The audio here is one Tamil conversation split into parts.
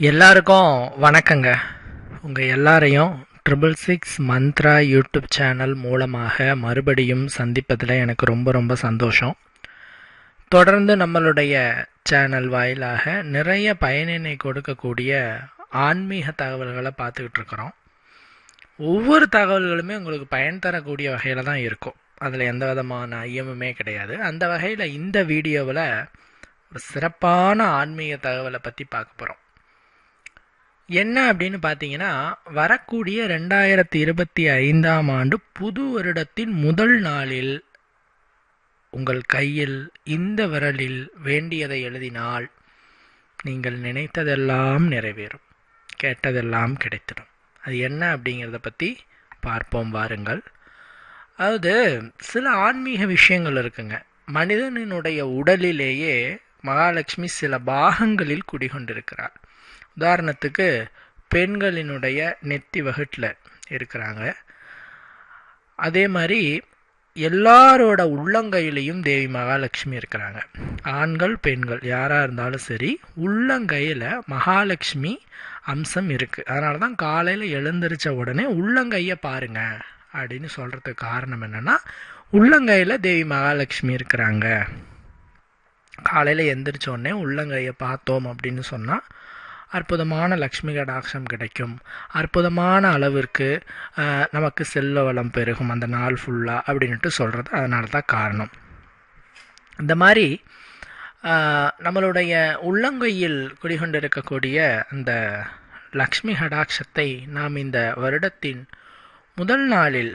எல்லாருக்கும் வணக்கங்க. உங்கள் எல்லாரையும் triple six Mantra YouTube channel மூலமாக மறுபடியும் சந்திப்பதில் எனக்கு ரொம்ப ரொம்ப சந்தோஷம். தொடர்ந்து நம்மளுடைய சேனல் வாயிலாக நிறைய பயனினை கொடுக்கக்கூடிய ஆன்மீக தகவல்களை பார்த்துக்கிட்டு இருக்கிறோம். ஒவ்வொரு தகவல்களுமே உங்களுக்கு பயன் தரக்கூடிய வகையில் தான் இருக்கும். அதில் எந்த விதமான ஐயமுமே கிடையாது. அந்த வகையில் இந்த வீடியோவில் ஒரு சிறப்பான ஆன்மீக தகவலை பற்றி பார்க்க போகிறோம் என்ன அப்படின்னு பார்த்தீங்கன்னா வரக்கூடிய ரெண்டாயிரத்தி இருபத்தி ஐந்தாம் ஆண்டு புது வருடத்தின் முதல் நாளில் உங்கள் கையில் இந்த விரலில் வேண்டியதை எழுதினால் நீங்கள் நினைத்ததெல்லாம் நிறைவேறும். கேட்டதெல்லாம் கிடைத்திடும். அது என்ன அப்படிங்கிறத பற்றி பார்ப்போம் வாருங்கள். அதாவது சில ஆன்மீக விஷயங்கள் இருக்குங்க. மனிதனினுடைய உடலிலேயே மகாலட்சுமி சில பாகங்களில் குடிகொண்டிருக்கிறார் உதாரணத்துக்கு பெண்களினுடைய நெத்தி வகுட்டில் இருக்கிறாங்க. அதே மாதிரி எல்லாரோட உள்ளங்கையிலையும் தேவி மகாலட்சுமி இருக்கிறாங்க. ஆண்கள் பெண்கள் யாராக இருந்தாலும் சரி உள்ளங்கையில் மகாலட்சுமி அம்சம் இருக்குது அதனால தான் காலையில் எழுந்திரிச்ச உடனே உள்ளங்கையை பாருங்க அப்படின்னு சொல்கிறதுக்கு காரணம் என்னென்னா உள்ளங்கையில் தேவி மகாலட்சுமி இருக்கிறாங்க. காலையில் எந்திரிச்ச உடனே உள்ளங்கையை பார்த்தோம் அப்படின்னு சொன்னால் அற்புதமான லக்ஷ்மி கடாட்சம் கிடைக்கும். அற்புதமான அளவிற்கு நமக்கு செல்ல வளம் பெருகும் அந்த நாள் ஃபுல்லாக அப்படின்ட்டு சொல்கிறது அதனால தான் காரணம். இந்த மாதிரி நம்மளுடைய உள்ளங்கையில் குடிகொண்டிருக்கக்கூடிய அந்த லக்ஷ்மி கடாட்சத்தை நாம் இந்த வருடத்தின் முதல் நாளில்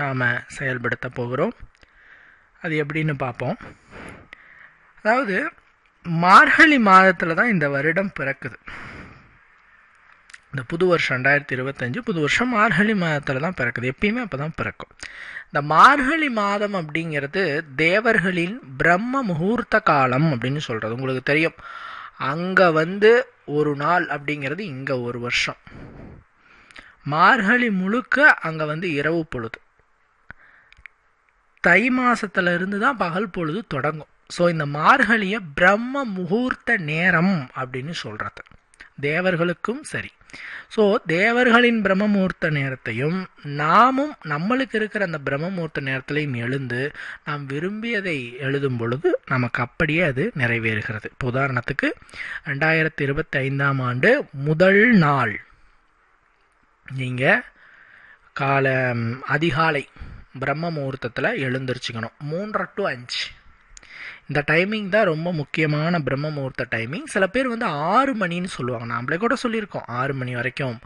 நாம் செயல்படுத்த போகிறோம். அது எப்படின்னு பார்ப்போம். அதாவது மார்கழி மாதத்தில் தான் இந்த வருடம் பிறக்குது. இந்த புது வருஷம் ரெண்டாயிரத்தி இருபத்தஞ்சு புது வருஷம் மார்கழி மாதத்தில் தான் பிறக்குது. எப்பயுமே அப்போ தான் பிறக்கும். இந்த மார்கழி மாதம் அப்படிங்கிறது தேவர்களின் பிரம்ம முகூர்த்த காலம் அப்படின்னு சொல்கிறது உங்களுக்கு தெரியும். அங்கே வந்து ஒரு நாள் அப்படிங்கிறது இங்கே ஒரு வருஷம். மார்கழி முழுக்க அங்கே வந்து இரவு பொழுது. தை மாதத்துல இருந்து தான் பகல் பொழுது தொடங்கும். ஸோ இந்த மார்கழியை பிரம்ம முகூர்த்த நேரம் அப்படின்னு சொல்கிறது தேவர்களுக்கும் சரி. ஸோ தேவர்களின் பிரம்ம முகூர்த்த நேரத்தையும் நாமும் நம்மளுக்கு இருக்கிற அந்த பிரம்ம முகூர்த்த நேரத்திலையும் எழுந்து நாம் விரும்பியதை எழுதும் பொழுது நமக்கு அப்படியே அது நிறைவேறுகிறது. இப்போ உதாரணத்துக்கு ரெண்டாயிரத்தி இருபத்தி ஐந்தாம் ஆண்டு முதல் நாள். நீங்கள் கால அதிகாலை பிரம்ம முகூர்த்தத்தில் எழுந்திரிச்சிக்கணும். மூன்றரை டு அஞ்சு. இந்த டைமிங் தான் ரொம்ப முக்கியமான பிரம்ம முகூர்த்த டைமிங் சில பேர் வந்து ஆறு மணின்னு சொல்லுவாங்க. நம்மளே கூட சொல்லியிருக்கோம். ஆறு மணி வரைக்கும்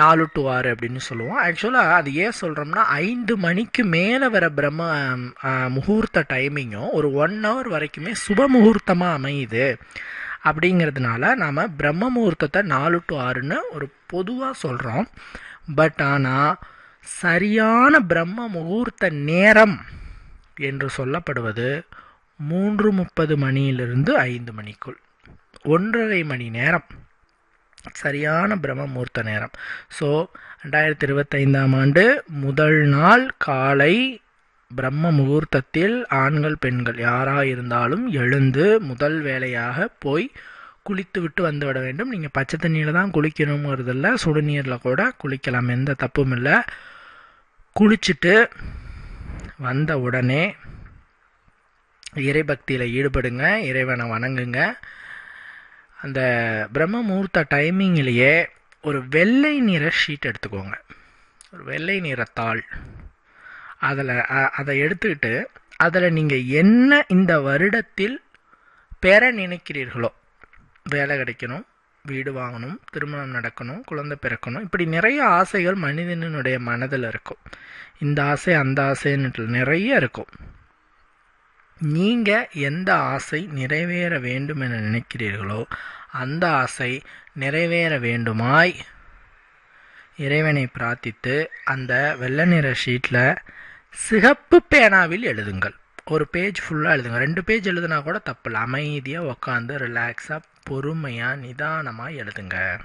நாலு டு ஆறு அப்படின்னு சொல்லுவோம். ஆக்சுவலாக அது ஏன் சொல்கிறோம்னா ஐந்து மணிக்கு மேலே வர பிரம்ம முகூர்த்த டைமிங்கும் ஒரு ஒன் ஹவர் வரைக்குமே சுப முகூர்த்தமாக அமையுது. அப்படிங்கிறதுனால நாம் பிரம்ம முகூர்த்தத்தை நாலு டு ஆறுன்னு ஒரு பொதுவாக சொல்கிறோம் பட் ஆனால் சரியான பிரம்ம முகூர்த்த நேரம் என்று சொல்லப்படுவது மூன்று முப்பது மணியிலிருந்து ஐந்து மணிக்குள். ஒன்றரை மணி நேரம். சரியான பிரம்ம முகூர்த்த நேரம். ஸோ ரெண்டாயிரத்தி இருபத்தைந்தாம் ஆண்டு முதல் நாள் காலை பிரம்ம முகூர்த்தத்தில் ஆண்கள் பெண்கள் யாராக இருந்தாலும் எழுந்து முதல் வேலையாக போய் குளித்து விட்டு வந்து விட வேண்டும். நீங்கள் பச்சை தண்ணியில் தான் குளிக்கணுங்கிறதில்ல சுடுநீரில் கூட குளிக்கலாம். எந்த தப்பும் இல்லை. குளிச்சுட்டு வந்த உடனே இறைபக்தியில் ஈடுபடுங்க இறைவனை வணங்குங்க. அந்த பிரம்ம முகூர்த்த டைமிங்லேயே ஒரு வெள்ளை நிற ஷீட் எடுத்துக்கோங்க. ஒரு வெள்ளை நிறத்தாள் அதில் அதை எடுத்துக்கிட்டு அதில் நீங்கள் என்ன இந்த வருடத்தில் பெற நினைக்கிறீர்களோ வேலை கிடைக்கணும் வீடு வாங்கணும் திருமணம் நடக்கணும் குழந்தை பிறக்கணும் இப்படி நிறைய ஆசைகள் மனிதனுடைய மனதில் இருக்கும். இந்த ஆசை அந்த ஆசைன்னு நிறைய இருக்கும். நீங்கள் எந்த ஆசை நிறைவேற வேண்டும் என நினைக்கிறீர்களோ அந்த ஆசை நிறைவேற வேண்டுமாய். இறைவனை பிரார்த்தித்து அந்த வெள்ளை நிற ஷீட்டில் சிகப்பு பேனாவில் எழுதுங்கள். ஒரு பேஜ் ஃபுல்லாக எழுதுங்க. ரெண்டு பேஜ் எழுதுனா கூட தப்பில்லை. அமைதியாக உட்காந்து ரிலாக்ஸாக பொறுமையாக நிதானமாக எழுதுங்க.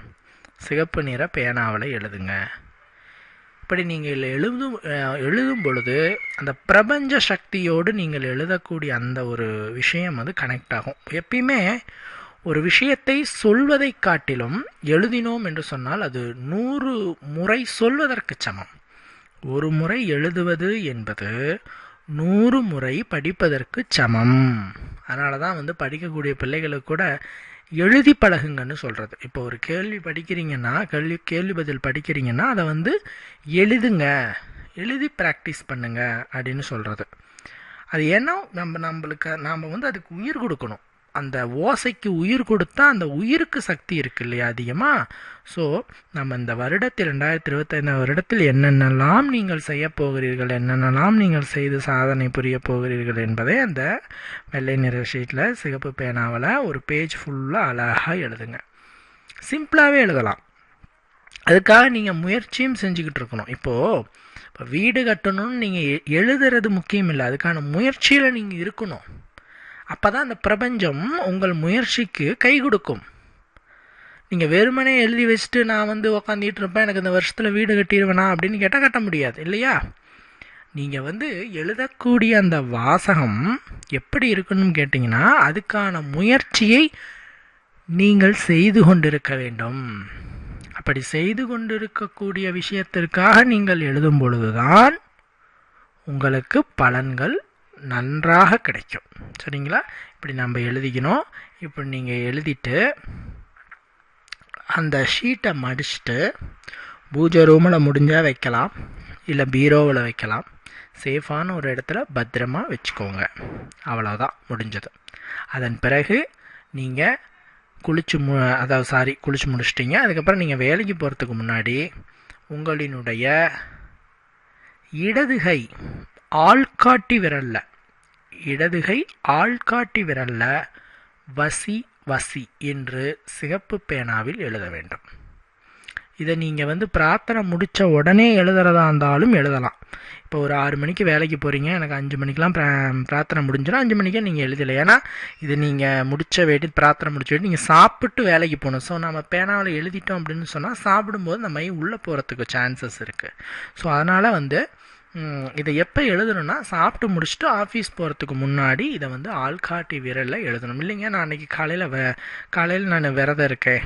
சிகப்பு நிற பேனாவில் எழுதுங்க. இப்படி நீங்கள் எழுதும் எழுதும் பொழுது அந்த பிரபஞ்ச சக்தியோடு நீங்கள் எழுதக்கூடிய அந்த ஒரு விஷயம் வந்து கனெக்ட் ஆகும். எப்பயுமே ஒரு விஷயத்தை சொல்வதை காட்டிலும் எழுதினோம் என்று சொன்னால் அது நூறு முறை சொல்வதற்கு சமம். ஒரு முறை எழுதுவது என்பது நூறு முறை படிப்பதற்கு சமம். அதனால தான் வந்து படிக்கக்கூடிய பிள்ளைகளுக்கு கூட எழுதி பழகுங்கன்னு சொல்கிறது இப்போ ஒரு கேள்வி படிக்கிறீங்கன்னா கேள்வி கேள்வி பதில் படிக்கிறீங்கன்னா அதை வந்து எழுதுங்க. எழுதி ப்ராக்டிஸ் பண்ணுங்க அப்படின்னு சொல்கிறது அது ஏன்னா நம்ம நம்மளுக்கு நாம் வந்து அதுக்கு உயிர் கொடுக்கணும். அந்த ஓசைக்கு உயிர் கொடுத்தா அந்த உயிருக்கு சக்தி இருக்கு இல்லையா அதிகமாக ஸோ நம்ம இந்த வருடத்தில் ரெண்டாயிரத்தி இருபத்தைந்தாம் வருடத்தில் என்னென்னலாம் நீங்கள் செய்ய போகிறீர்கள் என்னென்னலாம் நீங்கள் செய்து சாதனை புரிய போகிறீர்கள் என்பதை அந்த வெள்ளை நிற ஷீட்டில் சிகப்பு பேனாவில் ஒரு பேஜ் ஃபுல்லாக அழகாக எழுதுங்க. சிம்பிளாகவே எழுதலாம். அதுக்காக நீங்கள் முயற்சியும் செஞ்சுக்கிட்டு இருக்கணும். இப்போது இப்போ வீடு கட்டணும்னு நீங்கள் எழுதுறது முக்கியம் இல்லை. அதுக்கான முயற்சியில் நீங்கள் இருக்கணும். அப்போ தான் அந்த பிரபஞ்சம் உங்கள் முயற்சிக்கு கை கொடுக்கும். நீங்கள் வெறுமனே எழுதி வச்சுட்டு நான் வந்து உக்காந்துட்டு இருப்பேன் எனக்கு இந்த வருஷத்தில் வீடு கட்டிடுவேனா அப்படின்னு கேட்டால் கட்ட முடியாது இல்லையா? நீங்கள் வந்து எழுதக்கூடிய அந்த வாசகம் எப்படி இருக்குன்னு கேட்டிங்கன்னா அதுக்கான முயற்சியை நீங்கள் செய்து கொண்டிருக்க வேண்டும். அப்படி செய்து கொண்டிருக்கக்கூடிய விஷயத்திற்காக நீங்கள் எழுதும் பொழுதுதான் உங்களுக்கு பலன்கள் நன்றாக கிடைக்கும். சரிங்களா? இப்படி நம்ம எழுதிக்கணும். இப்போ நீங்கள் எழுதிட்டு அந்த ஷீட்டை மடிச்சுட்டு பூஜை ரூமில் முடிஞ்சால் வைக்கலாம். இல்லை பீரோவில் வைக்கலாம். சேஃபான ஒரு இடத்துல பத்திரமா வச்சுக்கோங்க. அவ்வளோதான் முடிஞ்சது. அதன் பிறகு நீங்கள் குளிச்சு மு அதாவது சாரி குளிச்சு முடிச்சிட்டிங்க. அதுக்கப்புறம் நீங்கள் வேலைக்கு போகிறதுக்கு முன்னாடி உங்களினுடைய இடதுகை ஆள்காட்டி விரல்ல. இடதுகை ஆள்காட்டி விரல்ல. வசி வசி என்று சிகப்பு பேனாவில் எழுத வேண்டும். இதை நீங்கள் வந்து பிரார்த்தனை முடித்த உடனே எழுதுறதா இருந்தாலும் எழுதலாம். இப்போ ஒரு ஆறு மணிக்கு வேலைக்கு போகிறீங்க எனக்கு அஞ்சு மணிக்கெலாம் பிரார்த்தனை முடிஞ்சிடும் அஞ்சு மணிக்கே நீங்கள் எழுதலை. ஏன்னா இது நீங்கள் முடித்த வேட்டி பிரார்த்தனை முடிச்ச வேட்டி நீங்கள் சாப்பிட்டு வேலைக்கு போகணும். ஸோ நம்ம பேனாவில் எழுதிட்டோம் அப்படின்னு சொன்னால் சாப்பிடும்போது நம்ம உள்ளே போகிறதுக்கு சான்சஸ் இருக்குது ஸோ அதனால் வந்து இதை எப்போ எழுதணும்னா சாப்பிட்டு முடிச்சுட்டு ஆஃபீஸ் போகிறதுக்கு முன்னாடி இதை வந்து ஆள்காட்டி விரலில் எழுதணும். இல்லைங்க நான் அன்றைக்கி காலையில் வ காலையில் நான் விரதம் இருக்கேன்.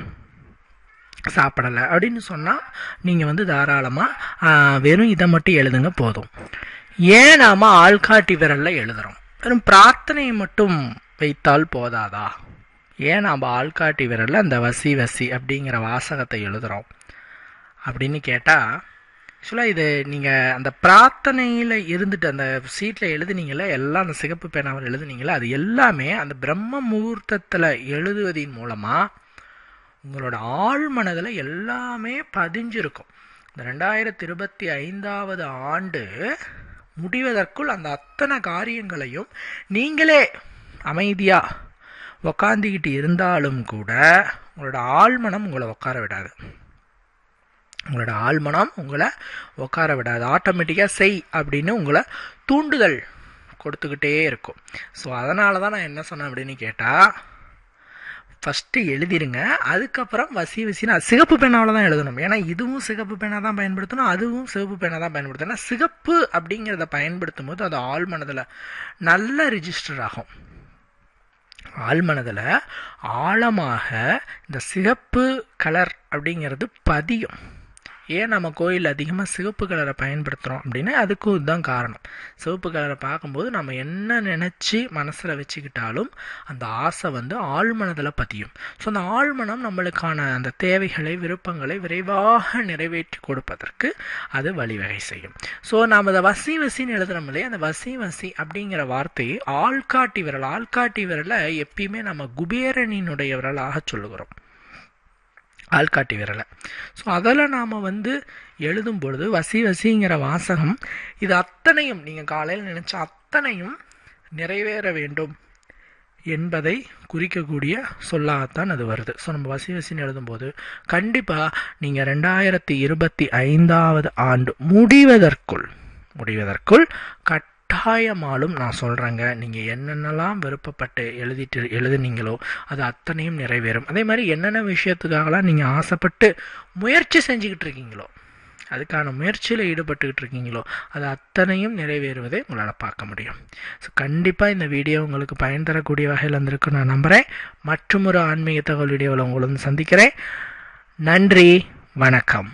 சாப்பிடலை. அப்படின்னு சொன்னால் நீங்கள் வந்து தாராளமாக வெறும் இதை மட்டும் எழுதுங்க போதும். ஏன் நாம் ஆள்காட்டி விரலில் எழுதுகிறோம் வெறும் பிரார்த்தனையை மட்டும் வைத்தால் போதாதா? ஏன் நாம் ஆள்காட்டி விரலில் அந்த வசி வசி அப்படிங்கிற வாசகத்தை எழுதுகிறோம் அப்படின்னு கேட்டால் ஆக்சுவலாக இது நீங்கள் அந்த பிரார்த்தனையில் இருந்துட்டு அந்த சீட்டில் எழுதுனீங்களே எல்லாம் அந்த சிகப்பு பேனாவில் எழுதுனீங்களே அது எல்லாமே அந்த பிரம்ம முகூர்த்தத்தில் எழுதுவதின் மூலமாக உங்களோட ஆழ் மனதில் எல்லாமே பதிஞ்சிருக்கும். இந்த ரெண்டாயிரத்தி இருபத்தி ஐந்தாவது ஆண்டு முடிவதற்குள் அந்த அத்தனை காரியங்களையும் நீங்களே அமைதியாக உக்காந்துக்கிட்டு இருந்தாலும் கூட உங்களோட ஆழ்மனம் உங்களை உட்கார விடாது. உங்களோட ஆழ்மனம் உங்களை உட்கார விடாது. ஆட்டோமேட்டிக்காக செய் அப்படின்னு உங்களை தூண்டுதல் கொடுத்துக்கிட்டே இருக்கும். ஸோ அதனால தான் நான் என்ன சொன்னேன் அப்படின்னு கேட்டால் ஃபஸ்ட்டு எழுதிருங்க. அதுக்கப்புறம் வசி வசினா சிகப்பு பேனாவில் தான் எழுதணும். ஏன்னா இதுவும் சிகப்பு பேனாக தான் பயன்படுத்தணும் அதுவும் சிகப்பு பேனாக தான் பயன்படுத்தணும். ஏன்னா சிகப்பு அப்படிங்கிறத பயன்படுத்தும் போது அது ஆள் மனதில் நல்ல ரிஜிஸ்டர் ஆகும். ஆழ்மனதில் ஆழமாக இந்த சிகப்பு கலர் அப்படிங்கிறது பதியும். ஏன் நம்ம கோயில் அதிகமாக சிவப்பு கலரை பயன்படுத்துகிறோம் அப்படின்னா அதுக்கும் இதுதான் காரணம். சிவப்பு கலரை பார்க்கும்போது நம்ம என்ன நினச்சி மனசில் வச்சுக்கிட்டாலும் அந்த ஆசை வந்து ஆழ்மனதில் பதியும். ஸோ அந்த ஆழ்மனம் நம்மளுக்கான அந்த தேவைகளை விருப்பங்களை விரைவாக நிறைவேற்றி கொடுப்பதற்கு அது வழிவகை செய்யும். ஸோ நாம் அதை வசி வசின்னு எழுதுறோம் இல்லையா? அந்த வசி வசி அப்படிங்கிற வார்த்தையை ஆள்காட்டி விரல் ஆள்காட்டி விரலை எப்பயுமே நம்ம குபேரனினுடைய விரலாக சொல்லுகிறோம். ஆள்காட்டி விரலை. ஸோ அதில் நாம் வந்து எழுதும் பொழுது வசி வசிங்கிற வாசகம் இது அத்தனையும் நீங்கள் காலையில் நினச்ச அத்தனையும் நிறைவேற வேண்டும் என்பதை குறிக்கக்கூடிய சொல்லாகத்தான் அது வருது. ஸோ நம்ம வசி வசின்னு எழுதும்போது கண்டிப்பாக நீங்கள் ரெண்டாயிரத்தி இருபத்தி ஐந்தாவது ஆண்டு முடிவதற்குள் முடிவதற்குள் கட் கட்டாயமாலும் நான் சொல்கிறேங்க நீங்கள் என்னென்னலாம் விருப்பப்பட்டு எழுதிட்டு எழுதுனீங்களோ அது அத்தனையும் நிறைவேறும். அதே மாதிரி என்னென்ன விஷயத்துக்காகலாம் நீங்கள் ஆசைப்பட்டு முயற்சி செஞ்சுக்கிட்டு இருக்கீங்களோ அதுக்கான முயற்சியில் ஈடுபட்டுக்கிட்டு இருக்கீங்களோ அது அத்தனையும் நிறைவேறுவதை உங்களால் பார்க்க முடியும். ஸோ கண்டிப்பாக இந்த வீடியோ உங்களுக்கு பயன் தரக்கூடிய வகையில் வந்திருக்கு நான் நம்புகிறேன் மற்றும் ஒரு ஆன்மீக தகவல் வீடியோவில் உங்களை வந்து சந்திக்கிறேன். நன்றி. வணக்கம்.